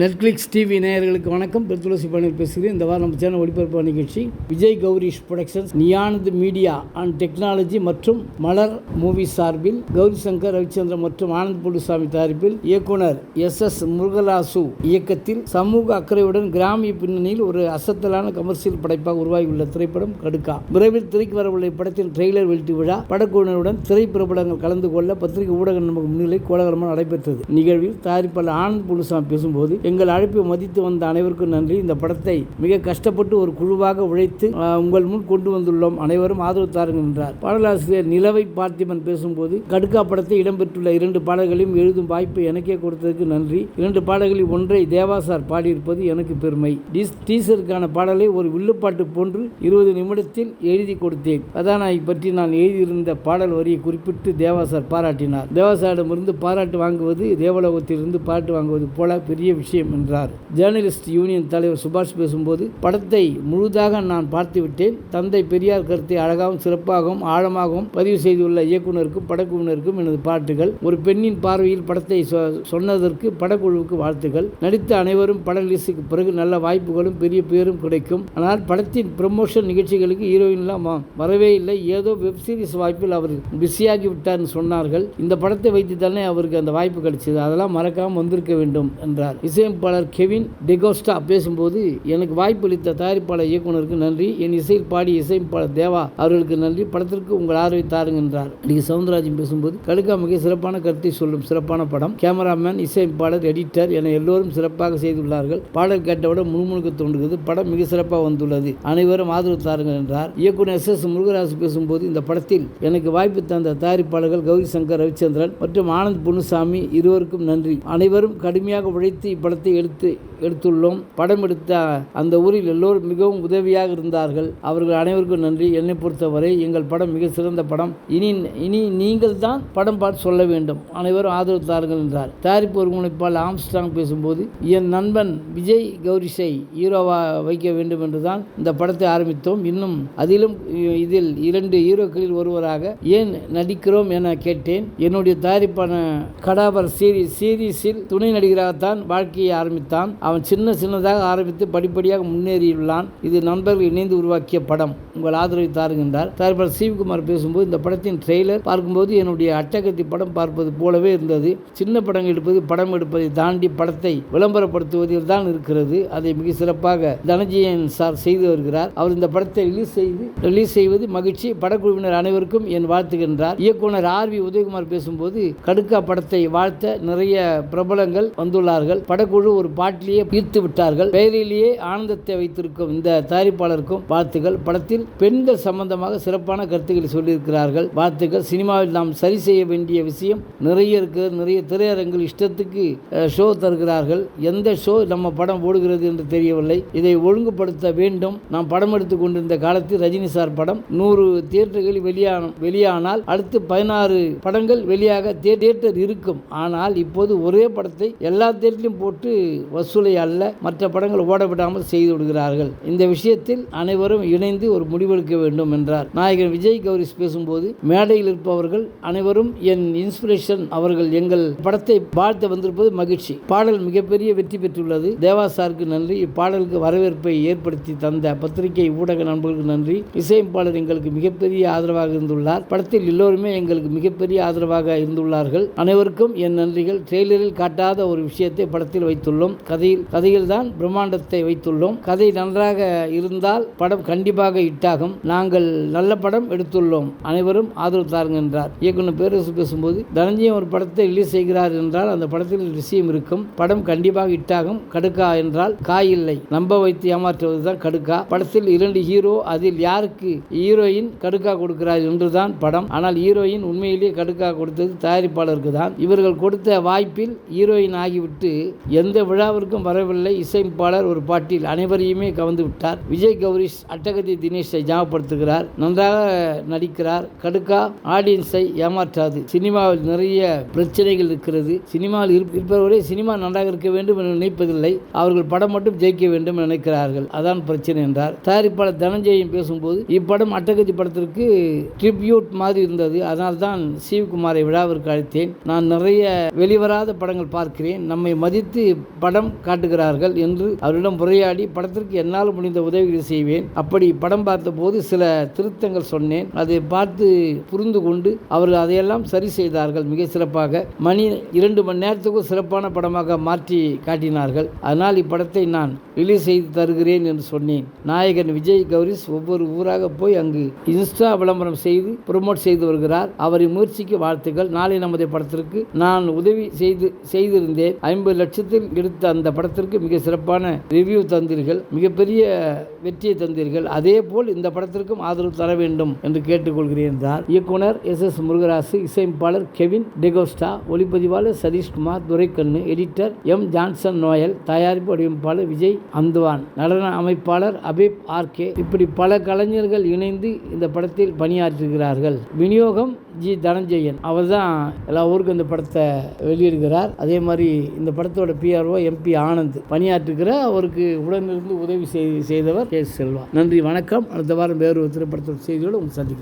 Netflix TV நேயர்களுக்கு வணக்கம். பெருத்துளசி பணியில் பேசுகிறேன். இந்த வாரம் நம்ம சேனல் ஒளிபரப்பு நிகழ்ச்சி விஜய் கௌரிஷ் ப்ரொடக்ஷன்ஸ் நியானது மீடியா அண்ட் டெக்னாலஜி மற்றும் மலர் மூவி சார்பில் கௌரி சங்கர் ரவிச்சந்திரன் மற்றும் ஆனந்த் புலுசாமி தயாரிப்பில் இயக்குனர் எஸ் எஸ் முருகலாசு இயக்கத்தில் சமூக அக்கறையுடன் கிராமிய பின்னணியில் ஒரு அசத்தலான கமர்ஷியல் படைப்பாக உருவாகியுள்ள திரைப்படம் கடுக்கா. விரைவில் திரைக்கு வரவுள்ள இப்படத்தின் ட்ரெய்லர் வெளியீட்டு விழா படக்குழுவினருடன் திரைப்பிரபலங்கள் கலந்து கொள்ள பத்திரிகை ஊடக நமக்கு முன்னிலை கோலாகலமாக நடைபெற்றது. நிகழ்வில் தயாரிப்பாளர் ஆனந்த் புலுசாமி பேசும்போது எங்கள் அழைப்பை மதித்து வந்த அனைவருக்கும் நன்றி. இந்த படத்தை மிக கஷ்டப்பட்டு ஒரு குழுவாக உழைத்து உங்கள் முன் கொண்டு வந்துள்ளோம். அனைவரும் ஆதரவு தாருங்கள் என்றார். பாடலாசிரியர் நிலவை பார்த்திபன் பேசும்போது கடுக்கா படத்தை இடம்பெற்றுள்ள இரண்டு பாடல்களையும் எழுதும் வாய்ப்பு எனக்கே கொடுத்ததற்கு நன்றி. இரண்டு பாடல்களில் ஒன்றை தேவாசார் பாடியிருப்பது எனக்கு பெருமை. டீஸ் டீசருக்கான பாடலை ஒரு வில்லுப்பாட்டு போன்று இருபது நிமிடத்தில் எழுதி கொடுத்தேன். கதாநாயகி பற்றி நான் எழுதியிருந்த பாடல் வரியை குறிப்பிட்டு தேவாசார் பாராட்டினார். தேவாசாரிடமிருந்து பாராட்டு வாங்குவது தேவலோகத்திலிருந்து பாராட்டு வாங்குவது போல பெரிய விஷயம். என்றார். ஜேர்னலிஸ்ட் யூனியன் தலைவர் சுபாஷ் பேசும்போது படத்தை முழுதாக நான் பார்த்துவிட்டேன். தந்தை பெரியார் கருத்தை அழகாகவும் சிறப்பாகவும் ஆழமாகவும் பதிவு செய்துள்ள இயக்குனருக்கும் படக்குழுவினருக்கும் எனது பாட்டுகள் ஒரு பெண்ணின் பார்வையில் படத்தை சொன்னதற்கு படக்குழுவுக்கு வாழ்த்துக்கள் நடித்த அனைவரும் பட ரிலீஸுக்கு பிறகு நல்ல வாய்ப்புகளும் பெரிய பேரும் கிடைக்கும். ஆனால் படத்தின் ப்ரமோஷன் நிகழ்ச்சிகளுக்கு ஹீரோயின்லாம் வரவே இல்லை. ஏதோ வெப் சீரிஸ் வாய்ப்பில் அவர் பிஸியாகி விட்டார்னு சொன்னார்கள். இந்த படத்தை வைத்து தானே அவருக்கு அந்த வாய்ப்பு கிடைச்சது. அதெல்லாம் மறக்காமல் வந்திருக்க வேண்டும் என்றார். இசையமைப்பாளர் கெவின் டெகோஸ்டா பேசும்போது எனக்கு வாய்ப்பு அளித்த தயாரிப்பாளர் இயக்குனருக்கு நன்றி. என் இசையில் பாடிய இசையமைப்பாளர் தேவா அவர்களுக்கு நன்றி. படத்திற்கு உங்கள் ஆதரவை தாருங்க என்றார். நடிகை சவுந்தரராஜன் பேசும்போது கடுக்கா மிக சிறப்பான கருத்தை சொல்லும் சிறப்பான படம். கேமராமேன் இசையமைப்பாளர் எடிட்டர் என எல்லோரும் சிறப்பாக செய்துள்ளார்கள். பாடல் கேட்டவுடன் முழுமுழுக்க தோன்றுகிறது. படம் மிக சிறப்பாக வந்துள்ளது. அனைவரும் ஆதரவு தாருங்கள் என்றார். இயக்குனர் எஸ். எஸ். முருகராசு பேசும்போது இந்த படத்தில் எனக்கு வாய்ப்பு தந்த தயாரிப்பாளர்கள் கௌரி சங்கர் ரவிச்சந்திரன் மற்றும் ஆனந்த் பொன்னுசாமி இருவருக்கும் நன்றி. அனைவரும் கடுமையாக உழைத்து படத்தை எடுத்து எடுத்துள்ளோம். படம் எடுத்த அந்த ஊரில் எல்லோரும் மிகவும் உதவியாக இருந்தார்கள். அவர்கள் அனைவருக்கும் நன்றி. என்னை பொறுத்தவரை எங்கள் படம் மிக சிறந்த படம். இனி இனி நீங்கள் தான் படம் பார்த்து சொல்ல வேண்டும். அனைவரும் ஆதரவு தாருங்கள் என்றார். தயாரிப்பு ஒருங்கிணைப்பாளர் ஆம்ஸ்டாங் பேசும்போது என் நண்பன் விஜய் கௌரிஷை ஹீரோவா வைக்க வேண்டும் என்று தான் இந்த படத்தை ஆரம்பித்தோம். இன்னும் அதிலும் இதில் இரண்டு ஹீரோக்களில் ஒருவராக ஏன் நடிக்கிறோம் என கேட்டேன். என்னுடைய தயாரிப்பான கடாபர் சீரீஸ் சீரீஸில் துணை நடிகராகத்தான் வாழ்க்கையை ஆரம்பித்தான். அவன் சின்ன சின்னதாக ஆரம்பித்து படிப்படியாக முன்னேறியுள்ளான். இது நண்பர்கள் இணைந்து உருவாக்கிய படம். உங்கள் ஆதரவை தாருகின்றார். தயாரிப்பாளர் சிவகுமார் பேசும்போது இந்த படத்தின் ட்ரெய்லர் பார்க்கும்போது என்னுடைய அட்டகத்தி படம் பார்ப்பது போலவே இருந்தது. சின்ன படங்கள் எடுப்பது படம் எடுப்பதை தாண்டி படத்தை விளம்பரப்படுத்துவதில் தான் இருக்கிறது. அதை மிக சிறப்பாக தனஞ்சயன் சார் செய்து வருகிறார். அவர் இந்த படத்தை ரிலீஸ் செய்து ரிலீஸ் செய்வது மகிழ்ச்சி. படக்குழுவினர் அனைவருக்கும் என் வாழ்த்துகின்றார். இயக்குனர் ஆர் வி உதயகுமார் பேசும்போது கடுக்கா படத்தை வாழ்த்த நிறைய பிரபலங்கள் வந்துள்ளார்கள். படக்குழு குழு ஒரு பாட்டிலேயே ஈர்த்து விட்டார்கள். பெயரிலேயே ஆனந்தத்தை வைத்திருக்கும் இந்த தயாரிப்பாளருக்கும் வாழ்த்துகள் படத்தில் பெண்கள் சம்பந்தமாக சிறப்பான கருத்துக்களை சொல்லியிருக்கிறார்கள். வாழ்த்துக்கள். சினிமாவில் நாம் சரி செய்ய வேண்டிய விஷயம் நிறைய இருக்கு நிறைய திரையரங்கில் இஷ்டத்துக்கு ஷோ தருகிறார்கள். எந்த ஷோ நம்ம படம் ஓடுகிறது என்று தெரியவில்லை. இதை ஒழுங்குபடுத்த வேண்டும். நாம் படம் எடுத்துக் கொண்டிருந்த காலத்தில் ரஜினி சார் படம் நூறு தியேட்டர்களில் வெளியான வெளியானால் அடுத்து பதினாறு படங்கள் வெளியாக தே- தியேட்டர் இருக்கும். ஆனால் இப்போது ஒரே படத்தை எல்லா தியேட்டரிலும் போட்டு வசூலை அல்ல மற்ற படங்கள் ஓட விடாமல் செய்து விடுகிறார்கள். இந்த விஷயத்தில் அனைவரும் இணைந்து ஒரு முடிவெடுக்க வேண்டும் என்றார். நாயகன் விஜய் கௌரிஸ் பேசும்போது மேடையில் இருப்பவர்கள் அனைவரும் என் இன்ஸ்பிரேஷன் அவர்கள் எங்கள் படத்தை வாழ்த்த வந்திருப்பது மகிழ்ச்சி. பாடல் மிகப்பெரிய வெற்றி பெற்றுள்ளது. தேவா சாருக்கு நன்றி. இப்பாடலுக்கு வரவேற்பை ஏற்படுத்தி தந்த பத்திரிகை ஊடக நண்பர்களுக்கு நன்றி. இசையமைப்பாளர் எங்களுக்கு மிகப்பெரிய ஆதரவாக இருந்துள்ளார். படத்தில் எல்லோருமே எங்களுக்கு மிகப்பெரிய ஆதரவாக இருந்துள்ளார்கள். அனைவருக்கும் என் நன்றிகள். ட்ரெய்லரில் காட்டாத ஒரு விஷயத்தை படத்தில் வைத்துள்ளோம். கதையில் கதையில் தான் பிரம்மாண்டத்தை வைத்துள்ளோம். கதை நன்றாக இருந்தால் படம் கண்டிப்பாக இட்டாகும் நாங்கள் நல்ல படம் எடுத்துள்ளோம். அனைவரும் ஆதரவு தாருங்க என்றார். இயக்குனர் பேரரசு பேசும்போது தனஞ்சயம் ஒரு படத்தை ரிலீஸ் செய்கிறார் என்றால் அந்த படத்தில் விஷயம் இருக்கும். படம் கண்டிப்பாக இட்டாகும் கடுக்கா என்றால் காய் இல்லை. நம்ப வைத்து ஏமாற்றுவது தான் கடுக்கா. படத்தில் இரண்டு ஹீரோ அதில் யாருக்கு ஹீரோயின் கடுக்கா கொடுக்கிறார் என்றுதான் படம். ஆனால் ஹீரோயின் உண்மையிலேயே கடுக்கா கொடுத்தது தயாரிப்பாளருக்கு தான். இவர்கள் கொடுத்த வாய்ப்பில் ஹீரோயின் ஆகிவிட்டு எந்த விழாவிற்கும் வரவில்லை. இசையமைப்பாளர் ஒரு பாட்டில் அனைவரையுமே கவர்ந்து விட்டார். விஜய் கௌரிஷ் அட்டகதி தினேஷை ஞாபகப்படுத்துகிறார் நன்றாக நடிக்கிறார். கடுக்கா ஆடியன்ஸை ஏமாற்றாது. சினிமாவில் நிறைய பிரச்சனைகள் இருக்கிறது. சினிமாவில் இருப்பவரே சினிமா நன்றாக இருக்க வேண்டும் என்று நினைப்பதில்லை. அவர்கள் படம் மட்டும் ஜெயிக்க வேண்டும் என நினைக்கிறார்கள். அதான் பிரச்சனை என்றார். தயாரிப்பாளர் தனஞ்சயன் பேசும்போது இப்படம் அட்டகதி படத்திற்கு ட்ரிபியூட் மாதிரி இருந்தது. அதனால் தான் சிவகுமாரை விழாவிற்கு அழைத்தேன். நான் நிறைய வெளிவராத படங்கள் பார்க்கிறேன். நம்மை மதித்து வைத்து படம் காட்டுகிறார்கள் என்று அவரிடம் உரையாடி படத்திற்கு என்னால் முடிந்த உதவிகளை செய்வேன். அப்படி படம் பார்த்தபோது சில திருத்தங்கள் சொன்னேன். அதை பார்த்து புரிந்து கொண்டு அவர்கள் அதையெல்லாம் சரி செய்தார்கள். மிக சிறப்பாக மணி இரண்டு மணி நேரத்துக்கும் சிறப்பான படமாக மாற்றி காட்டினார்கள். அதனால் இப்படத்தை நான் ரிலீஸ் செய்து தருகிறேன் என்று சொன்னேன். நாயகன் விஜய் கௌரிஸ் ஒவ்வொரு ஊராக போய் அங்கு இன்ஸ்டா விளம்பரம் செய்து ப்ரொமோட் செய்து வருகிறார். அவரின் முயற்சிக்கு வாழ்த்துக்கள். நாளை நமது படத்திற்கு நான் உதவி செய்து செய்திருந்தேன். ஐம்பது லட்சத்து நேரத்தில் எடுத்த அந்த படத்திற்கு மிக சிறப்பான ரிவ்யூ தந்தீர்கள் மிகப்பெரிய வெற்றியை தந்தீர்கள். அதே போல் இந்த படத்திற்கும் ஆதரவு தர வேண்டும் என்று கேட்டுக்கொள்கிறேன் என்றார். இயக்குனர் எஸ் எஸ் முருகராசு இசையமைப்பாளர் கெவின் டெகோஸ்டா ஒளிப்பதிவாளர் Satishkumar Duraikannu editor M Johnson Noel தயாரிப்பு வடிவமைப்பாளர் விஜய் அந்துவான் நடன அமைப்பாளர் அபீப் ஆர்கே இப்படி பல கலைஞர்கள் இணைந்து இந்த படத்தில் பணியாற்றுகிறார்கள் விநியோகம் ஜி தனஞ்செயன். அவர் தான் எல்லா ஊருக்கும் இந்த படத்தை வெளியிடுகிறார். அதே மாதிரி இந்த படத்தோட பிஆர்ஓ எம்பி ஆனந்த் பணியாற்றுகிற அவருக்கு உடனிருந்து உதவி செய்தவர் கே செல்வா. நன்றி வணக்கம். அடுத்த வாரம் வேறு ஒரு திரைப்படத்தோட செய்தியோடு உங்களை சந்திக்கிறேன்